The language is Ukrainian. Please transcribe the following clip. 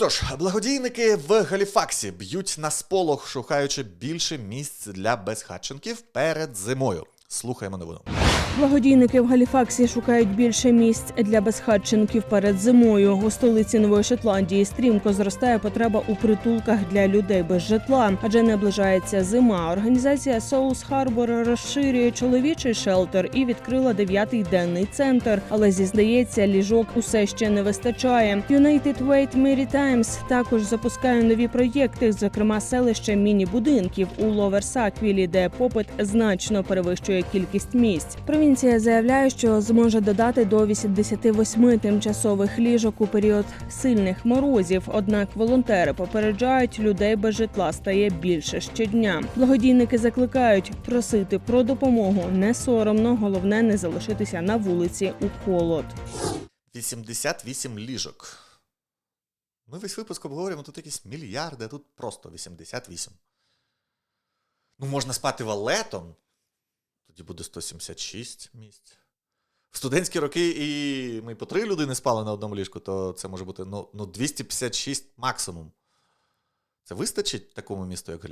Тож, благодійники в Галіфаксі б'ють на сполох, шукаючи більше місць для безхатченків перед зимою. Слухаємо новину. Благодійники в Галіфаксі шукають більше місць для безхатченків перед зимою. У столиці Нової Шотландії стрімко зростає потреба у притулках для людей без житла, адже наближається зима. Організація Souls Harbor розширює чоловічий шелтер і відкрила дев'ятий денний центр. Але зізнається, ліжок усе ще не вистачає. United Wait Maritimes також запускає нові проєкти, зокрема селище міні-будинків у Ловерсаквілі, де попит значно перевищує кількість місць. Провінція заявляє, що зможе додати до 88 тимчасових ліжок у період сильних морозів. Однак волонтери попереджають, людей без житла стає більше щодня. Благодійники закликають просити про допомогу не соромно, головне не залишитися на вулиці у холод. 88 ліжок. Ми весь випуск обговорюємо тут якісь мільярди, а тут просто 88. Ну, можна спати валетом. Тоді буде 176 місць. В студентські роки і ми по три людини спали на одному ліжку, то це може бути ну, ну 256 максимум. Це вистачить такому місту, як